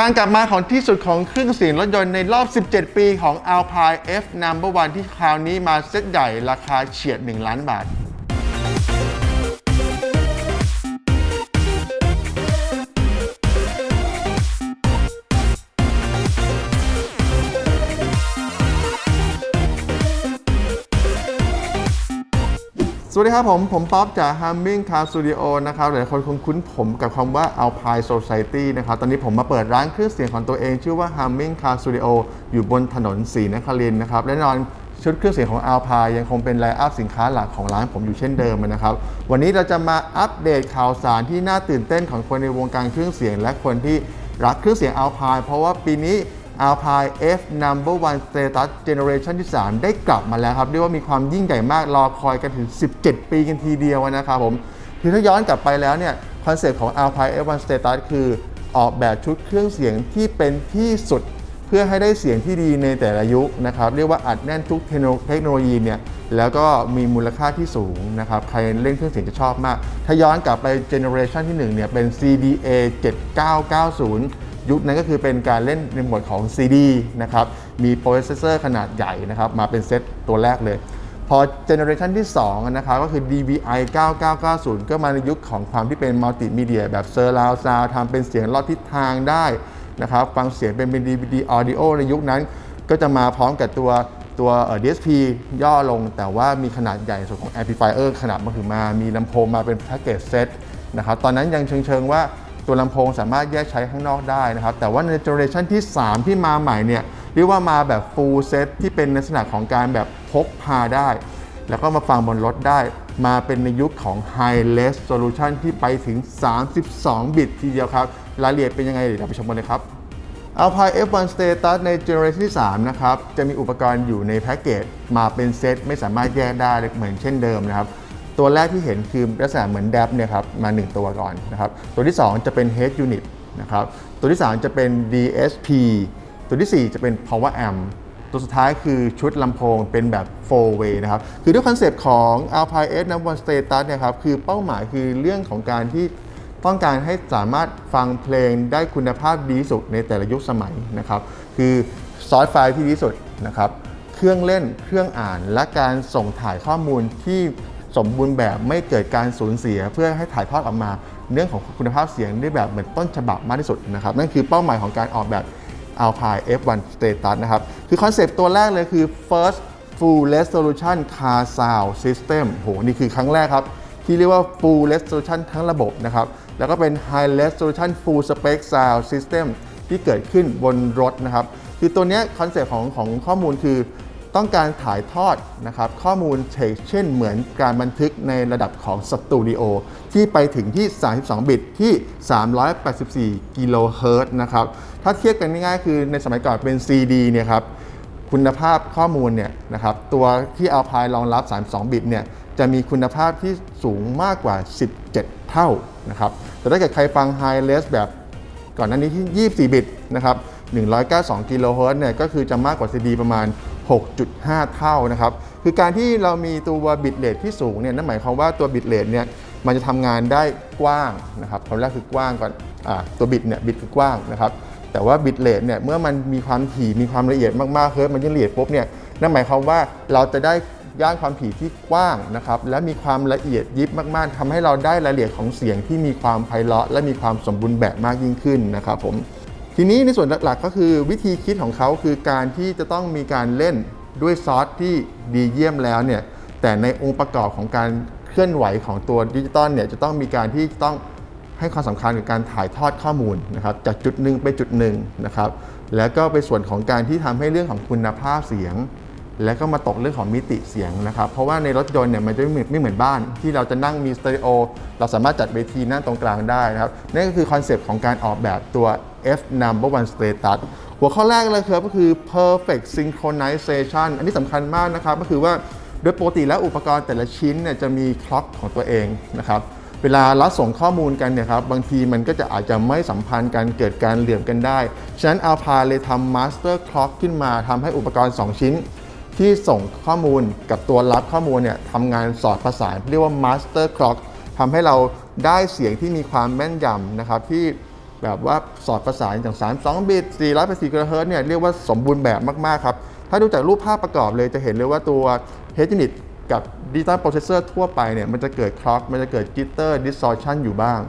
การกลับมาของที่สุดของเครื่องเสียงรถยนต์ในรอบ 17 ปีของ Alpine F Number One ที่คราวนี้มาเซตใหญ่ราคาเฉียด 1 ล้านบาท วัสดีครับผม ผมป๊อปจาก Humming Car Studio นะครับหลายคนคงคุ้นผมกับคำว่า Alpine Society นะครับ ตอนนี้ผมมาเปิดร้านเครื่องเสียงของตัวเอง ชื่อว่า Humming Car Studio อยู่บนถนนศรีนครินทร์นะครับและแน่นอนชุดเครื่องเสียงของ Alpine ยังคงเป็นไลน์อัพสินค้าหลักของร้านผมอยู่เช่นเดิมนะครับ วันนี้เราจะมาอัปเดตข่าวสารที่น่าตื่นเต้นของคนในวงการเครื่องเสียง และคนที่รักเครื่องเสียง Alpine เพราะว่าปีนี้ Alpine F Number One Status Generation ที่ 3 ได้กลับมาแล้วครับเรียกว่ามีความยิ่งใหญ่มากรอคอยกันถึง 17 ปีกันทีเดียวนะครับผมคือถ้าย้อนกลับไปแล้วเนี่ยคอนเซ็ปต์ของ Alpine F One Status คือออกแบบชุดเครื่องเสียงที่เป็นที่สุดเพื่อให้ได้เสียงที่ดีในแต่ละยุคนะครับ เรียกว่าอัดแน่นทุกเทคโนเทคโนโลยีเนี่ยแล้วก็มีมูลค่าที่สูงนะครับ ใครเล่นเครื่องเสียงจะชอบมาก ถ้าย้อนกลับไปเจเนอเรชันที่1เนี่ยเป็น CDA 7990 ยุคนั้นก็คือเป็นการเล่นในหมวดของ CD นะครับมีโปรเซสเซอร์ขนาดใหญ่นะครับมาเป็นเซตตัวแรกเลย พอเจเนอเรชันที่2นะครับก็คือ DVI 9990 ก็มาในยุคของความที่เป็นมัลติมีเดียแบบเซอร์ราวซาวทำเป็นเสียงลอดทิศทางได้นะครับฟังเสียงเป็นเป็น DVD Audio ในยุคนั้น ก็จะมาพร้อมกับตัวตัว DSP ย่อลงแต่ว่ามีขนาดใหญ่ส่วนของ Amplifier ขนาดมาถึงมา มีลำโพงมาเป็นแพ็กเกจเซตนะครับตอนนั้นยังเชิงๆว่า ตัวลำโพงสามารถแยกใช้ข้างนอกได้นะครับ แต่ว่าในเจเนอเรชันที่ 3 ที่มาใหม่เนี่ยเรียกว่ามาแบบ full set ที่เป็นลักษณะของการแบบพกพาได้ แล้วก็มาฟังบนรถได้ มาเป็นในยุคของ high res solution ที่ไปถึง 32 บิตทีเดียวครับรายละเอียดเป็นยังไงเดี๋ยวเราไปชมกันเลยครับ Alpine F1 Status ในเจเนอเรชันที่ 3 นะครับ จะมีอุปกรณ์อยู่ในแพ็กเกจมาเป็นเซตไม่สามารถแยกได้เหมือนเช่นเดิมนะครับ ตัวแรกที่เห็นคือลักษณะเหมือน DAP เนี่ยครับมา 1 ตัวก่อนนะครับตัวที่ 2 จะเป็น Head Unit นะครับตัวที่ 3 จะเป็น DSP ตัวที่ 4 จะเป็น Power Amp ตัวสุดท้ายคือชุดลำโพงเป็นแบบ4 way นะครับ คือด้วยคอนเซปต์ของ Alpine F Number Status เนี่ยครับ คือเป้าหมายคือเรื่องของการที่ต้องการให้สามารถฟังเพลงได้คุณภาพดีสุดในแต่ละยุคสมัยนะครับ คือซอสไฟล์ที่ดีสุดนะครับ เครื่องเล่น เครื่องอ่าน และการส่งถ่ายข้อมูลที่ สมบูรณ์แบบไม่เกิดการสูญเสีย เพื่อให้ถ่ายทอดออกมา เรื่องของคุณภาพเสียงได้แบบเหมือนต้นฉบับมากที่สุดนะครับนั่นคือเป้าหมายของการออกแบบ Alpine F1 Status นะครับคือคอนเซปต์ตัวแรกเลยคือ first full resolution car sound system โหนี่คือครั้งแรกครับ ที่เรียกว่า full resolution ทั้งระบบนะครับ แล้วก็เป็น high resolution full spec sound system ที่เกิดขึ้นบนรถนะครับ คือตัวนี้คอนเซปต์ของของข้อมูลคือ ต้องการถ่ายทอดนะครับข้อมูลเช่นเหมือนการบันทึกในระดับของสตูดิโอที่ไปถึงที่ 32 บิตที่ 384 กิโลเฮิรตซ์นะครับ ถ้าเทียบกันง่ายๆ คือในสมัยก่อนเป็น CD เนี่ยครับคุณภาพข้อมูลเนี่ยนะครับตัวที่ Alpine รองรับ 32 บิตเนี่ยจะมีคุณภาพที่สูงมากกว่า 17 เท่านะครับแต่ถ้าเกิดใครฟัง High Res แบบก่อนหน้านี้ที่ 24 บิตนะครับ192 กิโลเฮิรตซ์เนี่ยก็คือจะมากกว่า CD ประมาณ 6.5 เท่านะครับ คือการที่เรามีตัวบิตเรทที่สูงเนี่ยนั่นหมายความว่าตัวบิตเรทเนี่ยมันจะทำงานได้กว้างนะครับคำแรกคือกว้างก่อนอ่าตัวบิตเนี่ยบิตคือกว้างนะครับ แต่ว่าบิตเรทเนี่ยเมื่อมันมีความถี่มีความละเอียดมากๆเฮิร์ตมันยิ่งละเอียดปุ๊บเนี่ยนั่นหมายความว่าเราจะได้ย่านความถี่ที่กว้างนะครับและมีความละเอียดยิบมากๆทำให้เราได้รายละเอียดของเสียงที่มีความไพเราะและมีความสมบูรณ์แบบมากยิ่งขึ้นนะครับผม ทีนี้ในส่วนหลักๆก็คือวิธีคิดของเขาคือการที่จะต้องมีการเล่นด้วยซอสที่ดีเยี่ยมแล้วเนี่ยแต่ในองค์ประกอบของการเคลื่อนไหวของตัวดิจิตอลเนี่ยจะต้องมีการที่ต้องให้ความสำคัญกับการถ่ายทอดข้อมูลนะครับจากจุดหนึ่งไปจุดหนึ่งนะครับแล้วก็ไปส่วนของการที่ทำให้เรื่องของคุณภาพเสียง แล้วก็มาตกเรื่องของมิติเสียงนะครับ เพราะว่าในรถยนต์เนี่ยมันจะไม่เหมือนไม่เหมือนบ้าน ที่เราจะนั่งมีสเตอริโอเราสามารถจัดเวทีนั่งตรงกลางได้นะครับนั่นก็คือคอนเซปต์ของการออกแบบตัว F number one status หัวข้อแรกเลยครับก็คือ perfect synchronization อันนี้สำคัญมากนะครับ ก็คือว่าโดยปกติแล้วอุปกรณ์แต่ละชิ้นเนี่ยจะมีคล็อกของตัวเองนะครับเวลารับส่งข้อมูลกันเนี่ยครับบางทีมันก็จะอาจจะไม่สัมพันธ์กันเกิดการเหลื่อมกันได้ ฉะนั้น Alpha เลยทำ Master Clock ขึ้นมาทำให้อุปกรณ์ 2 ชิ้น ที่ส่งข้อมูลกับตัวรับข้อมูลเนี่ยทำงานสอดประสานเรียกว่า Master Clock ทำให้เราได้เสียงที่มีความแม่นยำนะครับที่ แบบว่าสอดประสานอย่าง32บิต484กิโลเฮิรตซ์เนี่ยเรียกว่าสมบูรณ์แบบมากๆครับ ถ้าดูจากรูปภาพประกอบเลยจะเห็นเลยว่าตัว Head Unit กับ Digital Processor ทั่วไปเนี่ยมันจะเกิด clock มันจะเกิด jitter distortion อยู่บ้าง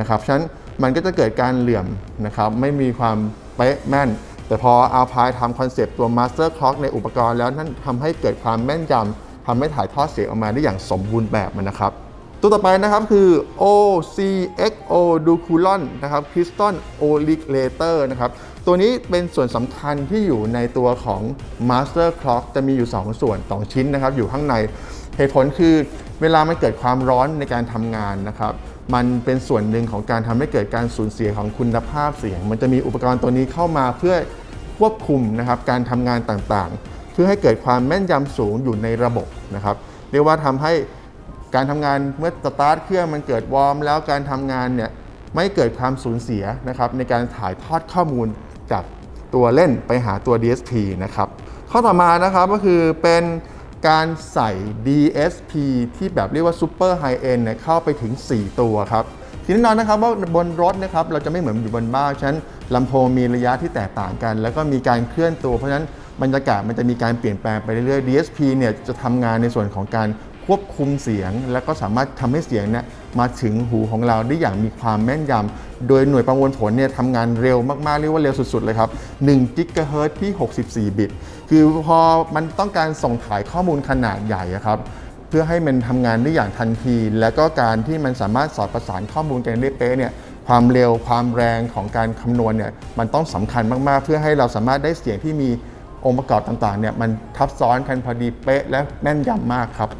นะครับฉะนั้นมันก็จะเกิดการเหลื่อมนะครับไม่มีความเป๊ะแม่น แต่พอ Alpine ทำคอนเซปต์ตัว Master Clock ในอุปกรณ์แล้วนั่นทำให้เกิดความแม่นยำทำให้ถ่ายทอดเสียงออกมาได้อย่างสมบูรณ์แบบนะครับ ตัวต่อไปนะครับคือ OCXO Duculon นะครับ Crystal Oscillator นะครับ ตัวนี้เป็นส่วนสำคัญที่อยู่ในตัวของ Master Clock จะมีอยู่ 2 ส่วน 2 ชิ้นนะครับ อยู่ข้างในเหตุผลคือเวลามันเกิดความร้อนในการทำงานนะครับ มันเป็นส่วนหนึ่งของการทำให้เกิดการสูญเสียของคุณภาพเสียง มันจะมีอุปกรณ์ตัวนี้เข้ามาเพื่อควบคุมนะครับการทำงานต่างๆ เพื่อให้เกิดความแม่นยำสูงอยู่ในระบบนะครับเรียกว่าทำให้ การทำงานเมื่อสตาร์ทเครื่องมันเกิดวอร์มแล้วการทำงานเนี่ยไม่เกิดความสูญเสียนะครับในการถ่ายทอดข้อมูลจากตัวเล่นไปหาตัว DSP นะครับข้อต่อมานะครับก็คือเป็นการใส่ DSP ที่แบบเรียกว่า Super High End เนี่ยเข้าไปถึง 4 ตัวครับทีนี้นอนนะครับว่าบนรถนะครับเราจะไม่เหมือนอยู่บนบ้านฉะนั้นลำโพงมีระยะที่แตกต่างกัน แล้วก็มีการเคลื่อนตัวเพราะฉะนั้นบรรยากาศมันจะมีการเปลี่ยนแปลงไปเรื่อยๆ DSP เนี่ยจะทำงานในส่วนของการ ควบคุมเสียง แล้วก็สามารถทำให้เสียงเนี่ยมาถึงหูของเราได้อย่างมีความแม่นยำโดยหน่วยประมวลผลเนี่ยทำงานเร็วมากๆ เรียกว่าเร็วสุด ๆ เลยครับ1กิกะเฮิรตซ์ที่ 64 บิต คือพอมันต้องการส่งถ่ายข้อมูลขนาดใหญ่ครับเพื่อให้มันทำงานได้อย่างทันที และก็การที่มันสามารถสอดประสานข้อมูลกันได้เป๊ะเนี่ยความเร็วความแรงของการคำนวณเนี่ยมันต้องสำคัญมากๆ เพื่อให้เราสามารถได้เสียงที่มีองค์ประกอบต่างๆเนี่ยมันทับซ้อนกันพอดีเป๊ะและแม่นยำมากครับ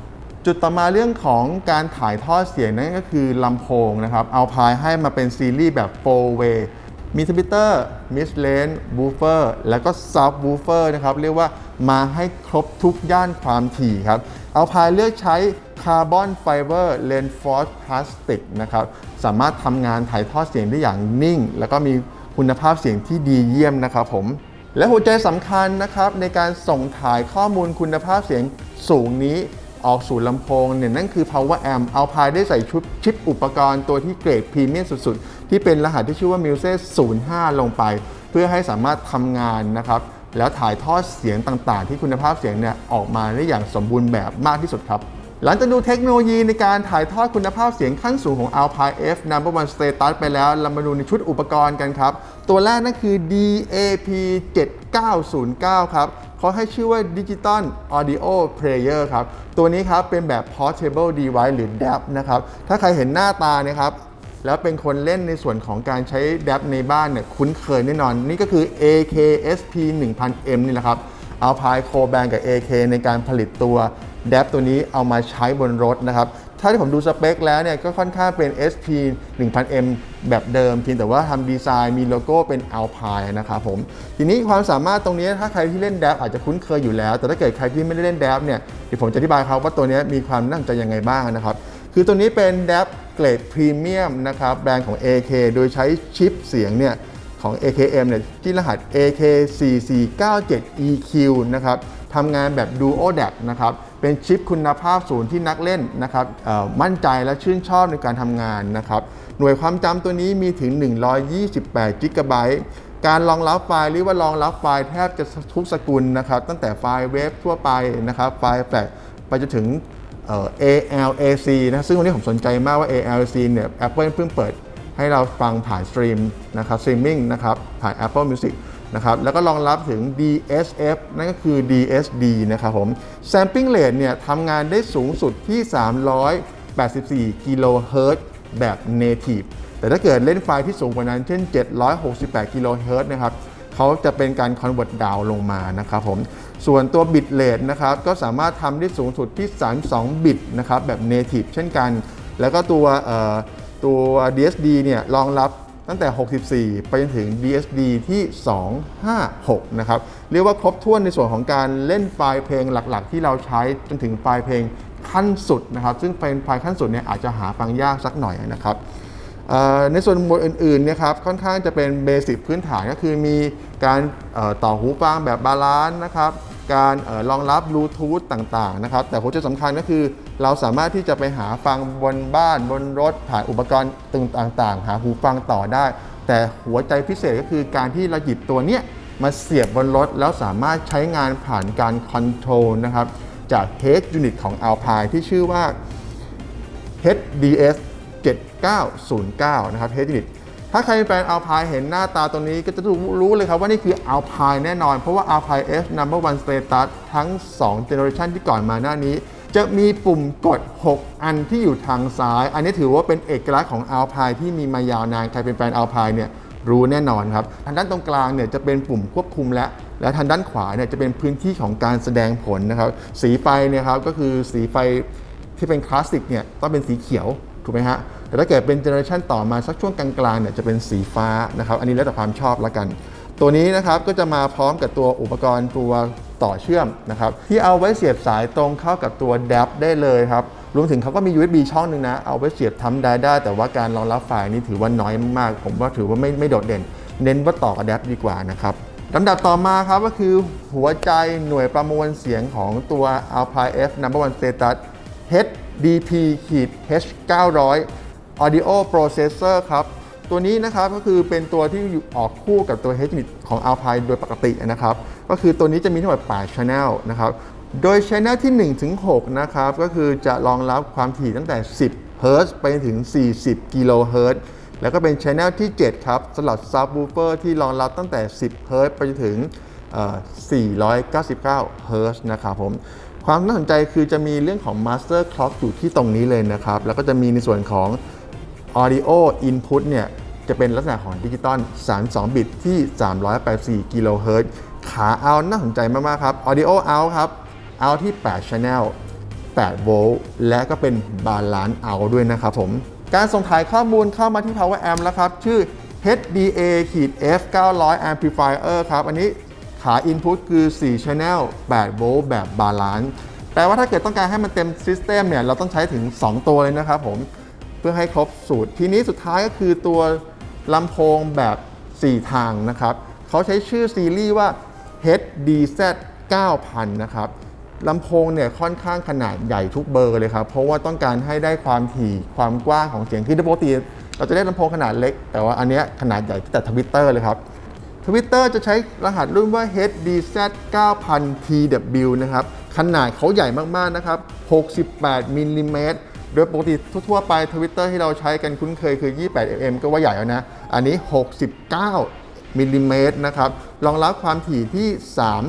จุดต่อมาเรื่องของการถ่ายทอดเสียงนั่นก็คือลำโพงนะครับเอาพายให้มาเป็นซีรีส์แบบ 4 way มีทวิตเตอร์มิสเลนบูเฟอร์แล้วก็ซับบูเฟอร์นะครับเรียกว่ามาให้ครบทุกย่านความถี่ครับเอาพายเลือกใช้คาร์บอนไฟเบอร์เลนฟอร์สพลาสติกนะครับสามารถทำงานถ่ายทอดเสียงได้อย่างนิ่ง แล้วก็มีคุณภาพเสียงที่ดีเยี่ยมนะครับผมและหัวใจสำคัญนะครับในการส่งถ่ายข้อมูลคุณภาพเสียงสูงนี้ ออกสู่ลำโพงเนี่ยนั่นคือ power amp เอาพายได้ใส่ชุดชิปอุปกรณ์ตัวที่เกรดพรีเมียมสุดๆ ที่เป็นรหัสที่ชื่อว่า Muse 05 ลงไป เพื่อให้สามารถทำงานนะครับ แล้วถ่ายทอดเสียงต่างๆ ที่คุณภาพเสียงเนี่ยออกมาได้อย่างสมบูรณ์แบบมากที่สุดครับ หลังจากดูเทคโนโลยีในการถ่ายทอดคุณภาพเสียงขั้นสูงของ Alpine F Number One Status ไปแล้ว เรามาดูในชุดอุปกรณ์กันครับ ตัวแรกนั่นคือ DAP 7909 ครับเขาให้ชื่อว่า Digital Audio Player ครับ ตัวนี้ครับเป็นแบบ Portable Device หรือ DAP นะครับ ถ้าใครเห็นหน้าตานี่ยครับแล้วเป็นคนเล่นในส่วนของการใช้ DAP ในบ้านเนี่ยคุ้นเคยแน่นอน นี่ก็คือ AKSP 1000M นี่แหละครับเอาพายโคแบงกับ AK ในการผลิตตัว d a p ตัวนี้เอามาใช้บนรถนะครับ ถ้าที่ผมดูสเปคแล้วเนี่ยก็ค่อนข้างเป็น SP 1000M แบบเดิมเพียงแต่ว่าทำดีไซน์มีโลโก้เป็น Alpine นะครับผม ทีนี้ความสามารถตรงนี้ถ้าใครที่เล่น d a p อาจจะคุ้นเคยอยู่แล้ว แต่ถ้าเกิดใครที่ไม่ได้เล่น d a p เนี่ยเดี๋ยวผมจะอธิบายครับว่าตัวนี้มีความน่าสนใจยังไงบ้างนะครับคือตัวนี้เป็น d a p เกรดพรีเมียมนะครับแบรนด์ของ AK โดยใช้ชิปเสียงเนี่ยของ AKM เนี่ยที่รหัส AK4497EQ นะครับทำงานแบบ Duo DAC นะครับ เป็นชิปคุณภาพสูงที่นักเล่นนะครับมั่นใจและชื่นชอบในการทำงานนะครับหน่วยความจำตัวนี้มีถึง 128 g b การรองรับไฟล์หรือว่ารองรับไฟล์แทบจะทุกสกุลนะครับ ตั้งแต่ไฟล์เวฟทั่วไปนะครับ ไฟล์แฟลชไปจนถึงเอ่อ ALAC นะซึ่งวันนี้ผมสนใจมากว่า ALAC เนี่ย Apple เพิ่งเปิดให้เราฟังผ่านสตรีมนะครับสตรีมมิ่งนะครับผ่าน Apple Music นะครับแล้วก็รองรับถึง DSF นั่นก็คือ DSD นะครับผม Sampling Rate เนี่ยทำงานได้สูงสุดที่ 384 กิโลเฮิรตซ์แบบ Native แต่ถ้าเกิดเล่นไฟล์ที่สูงกว่านั้นเช่น 768 กิโลเฮิรตซ์นะครับเขาจะเป็นการ convert down ลงมานะครับผม ส่วนตัว bit rate นะครับก็สามารถทำได้สูงสุดที่ 32 บิตนะครับแบบ native เช่นกัน แล้วก็ตัวตัว DSD เนี่ยรองรับ ตั้งแต่ 64 ไปจนถึง DSD ที่ 256 นะครับ เรียกว่าครบถ้วนในส่วนของการเล่นไฟล์เพลงหลักๆ ที่เราใช้จนถึงไฟล์เพลงขั้นสุดนะครับ ซึ่งเป็นไฟล์ขั้นสุดเนี่ยอาจจะหาฟังยากสักหน่อยนะครับในส่วนหมวดอื่นๆเนะครับค่อนข้างจะเป็นเบสิกพื้นฐานก็คือมีการต่อหูฟังแบบบาลานซ์นะครับ การออรองรับบลูทูธต่างๆนะครับแต่หัวใจสำคัญก็คือเราสามารถที่จะไปหาฟังบนบ้านบนรถผ่านอุปกรณ์ต่างๆ หาหูฟังต่อได้ แต่หัวใจพิเศษก็คือการที่เราหยิบตัวเนี้ยมาเสียบบนรถแล้วสามารถใช้งานผ่านการคอนโทรลนะครับจาก Head Unit ของ Alpine ที่ชื่อว่า HDS 7909 นะครับ Head Unit ถ้าใครเป็นแฟน Alpine เห็นหน้าตาตรงนี้ก็จะรู้รู้เลยครับว่านี่คือ Alpine แน่นอน เพราะว่า Alpine F Number One Status ทั้ง2 Generation ที่ก่อนมาหน้านี้จะมีปุ่มกด 6 อันที่อยู่ทางซ้าย อันนี้ถือว่าเป็นเอกลักษณ์ของ Alpine ที่มีมายาวนาน ใครเป็นแฟน Alpine เนี่ยรู้แน่นอนครับ ทางด้านตรงกลางเนี่ยจะเป็นปุ่มควบคุมและ และทางด้านขวาเนี่ยจะเป็นพื้นที่ของการแสดงผลนะครับ สีไฟเนี่ยครับก็คือสีไฟที่เป็นคลาสสิกเนี่ยต้องเป็นสีเขียวถูกไหมฮะ แต่ถ้าเกิดเป็นเจเนอเรชันต่อมาสักช่วงกลางๆเนี่ยจะเป็นสีฟ้านะครับ อันนี้แล้วแต่ความชอบละกัน ตัวนี้นะครับก็จะมาพร้อมกับตัวอุปกรณ์ตัวต่อเชื่อมนะครับที่เอาไว้เสียบสายตรงเข้ากับตัว DAP ได้เลยครับรวมถึงเขาก็มี USB ช่องหนึ่งนะ เอาไว้เสียบทำได้ได้ แต่ว่าการรองรับไฟล์นี่ถือว่าน้อยมาก ผมว่าถือว่าไม่ไม่โดดเด่น เน้นว่าต่อกับ DAP ดีกว่านะครับลำดับต่อมาครับก็คือหัวใจหน่วยประมวลเสียงของตัว Alpine F Number One Status HDP H 900 Audio Processor ครับ ตัวนี้นะครับก็คือเป็นตัวที่ออกคู่กับตัว H Unit ของ Alpine โดยปกตินะครับ ก็คือตัวนี้จะมีทั้งหมด8 Channel นะครับ โดย Channel ที่ 1 ถึง 6 นะครับ ก็คือจะรองรับความถี่ตั้งแต่ 10 Hz ไปถึง 40 กิโลเฮิรตซ์แล้วก็เป็น Channel ที่ 7 ครับสำหรับ Subwoofer ที่รองรับตั้งแต่ 10 Hz ไปจนถึงเอ่อ499 Hz นะครับผมความน่าสนใจคือจะมีเรื่องของ Master Clock อยู่ที่ตรงนี้เลยนะครับ แล้วก็จะมีในส่วนของ Audio Input เนี่ยจะเป็นลักษณะของดิจิตอล 32 บิตที่ 384 กิโลเฮิรตซ์ ขาเอาน่าสนใจมาก ๆ ครับ Audio Out ครับ Out ที่ 8 Channel 8 โวลต์ และก็เป็นบาลานซ์เอาด้วยนะครับผม การส่งถ่ายข้อมูลเข้ามาที่ Power Amp แล้วครับ ชื่อ HDA F 900 Amplifier ครับ อันนี้ขา Input คือ 4 Channel 8 โวลต์แบบบาลานซ์ แปลว่าถ้าเกิดต้องการให้มันเต็ม System เนี่ย เราต้องใช้ถึง 2 ตัวเลยนะครับผม พื่อให้ครบสูตร ทีนี้สุดท้ายก็คือตัวลำโพงแบบ 4 ทางนะครับเขาใช้ชื่อซีรีส์ว่า HDZ 9000 นะครับลำโพงเนี่ยค่อนข้างขนาดใหญ่ทุกเบอร์เลยครับ เพราะว่าต้องการให้ได้ความถี่ความกว้างของเสียงที่ปกติเราจะได้ลำโพงขนาดเล็ก แต่ว่าอันเนี้ยขนาดใหญ่แต่ทวิตเตอร์เลยครับทวิตเตอร์จะใช้รหัสรุ่นว่า HDZ 9000 TW นะครับ ขนาดเขาใหญ่มาก ๆ นะครับ 68มิลลิเมตร โดยปกติทั่วๆไปทวิตเตอร์ที่เราใช้กันคุ้นเคยคือ 28 mm ก็ว่าใหญ่แล้วนะ อันนี้ 69มิลลิเมตรนะครับรองรับความถี่ที่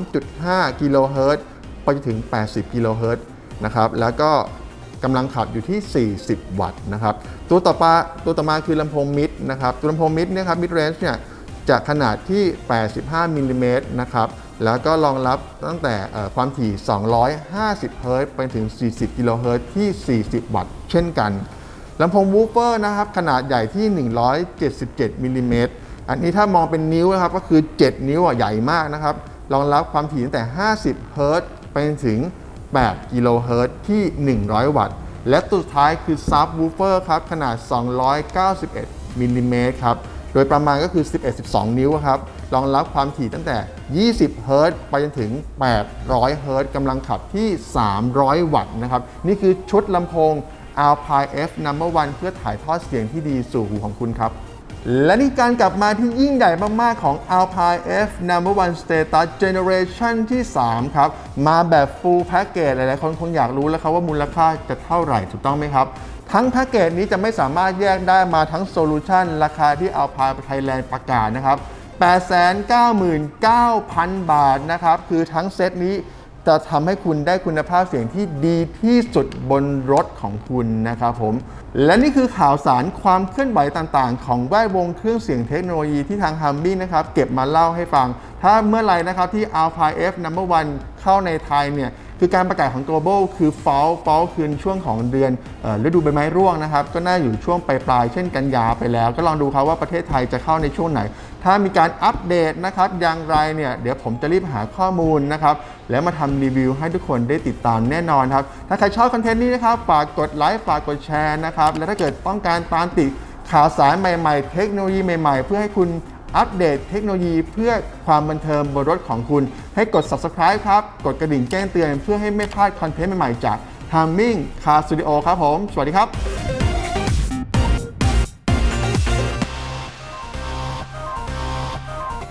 3.5 กิโลเฮิรตซ์ไปถึง 80 กิโลเฮิรตซ์นะครับแล้วก็กำลังขับอยู่ที่ 40 วัตต์นะครับ ตัวต่อมาตัวต่อมาคือลำโพงมิดนะครับ ตัวลำโพงมิดเนี่ยครับมิดเรนจ์เนี่ยจะขนาดที่ 85มิลลิเมตรนะครับ แล้วก็รองรับตั้งแต่ความถี่ 250 เฮิรตซ์ไปถึง 40 กิโลเฮิรตซ์ที่ 40 วัตต์ เช่นกันลำโพงวูฟเฟอร์นะครับขนาดใหญ่ที่ 177 มิลลิเมตร อันนี้ถ้ามองเป็นนิ้วนะครับก็คือ 7 นิ้วอะใหญ่มากนะครับรองรับความถี่ตั้งแต่ 50 เฮิรตซ์ไปถึง 8 กิโลเฮิรตซ์ที่ 100 วัตต์ และตัวสุดท้ายคือซับวูฟเฟอร์ครับขนาด 291 มิลลิเมตรครับ โดยประมาณก็คือ 11-12 นิ้วครับ รองรับความถี่ตั้งแต่ 20 เฮิรตซ์ไปจนถึง 800 เฮิรตซ์กำลังขับที่ 300 วัตต์นะครับ นี่คือชุดลำโพง Alpine F Number One เพื่อถ่ายทอดเสียงที่ดีสู่หูของคุณครับ และนี่การกลับมาที่ยิ่งใหญ่มาก ๆ ของ Alpine F Number One Status Generation ที่ 3 ครับ มาแบบ Full Package หลาย ๆ คนคงอยากรู้แล้วครับว่ามูลค่าจะเท่าไหร่ถูกต้องไหมครับทั้งแพ็กเกจนี้จะไม่สามารถแยกได้มาทั้งโซลูชันราคาที่ Alpine Thailand ประกาศนะครับ 899,000 บาทนะครับ คือทั้งเซตนี้จะทำให้คุณได้คุณภาพเสียงที่ดีที่สุดบนรถของคุณนะครับผม และนี่คือข่าวสารความเคลื่อนไหวต่างๆ ของแวดวงเครื่องเสียงเทคโนโลยีที่ทาง h u m b i n นะครับ เก็บมาเล่าให้ฟัง ถ้าเมื่อไหรนะครับที่ Alpine F Number One เข้าในไทยเนี่ย คือการประกาศของ global คือ fall fall คือช่วงของเดือนฤดูใบไม้ร่วงนะครับ ก็น่าอยู่ช่วงปลายๆเช่นกันยาไปแล้ว ก็ลองดูครับว่าประเทศไทยจะเข้าในช่วงไหน ถ้ามีการอัปเดตนะครับอย่างไรเนี่ยเดี๋ยวผมจะรีบหาข้อมูลนะครับแล้วมาทำรีวิวให้ทุกคนได้ติดตามแน่นอนครับ ถ้าใครชอบคอนเทนต์นี้นะครับฝากกดไลค์ฝากกดแชร์นะครับและถ้าเกิดต้องการตามติดข่าวสารใหม่ ๆ เทคโนโลยีใหม่ ๆ เพื่อให้คุณ อัปเดตเทคโนโลยีเพื่อความบันเทิงบนรถของคุณ ให้กด subscribe ครับ กดกระดิ่งแจ้งเตือนเพื่อให้ไม่พลาดคอนเทนต์ใหม่ๆจาก t i m i n g Car Studio ครับผม สวัสดีครับ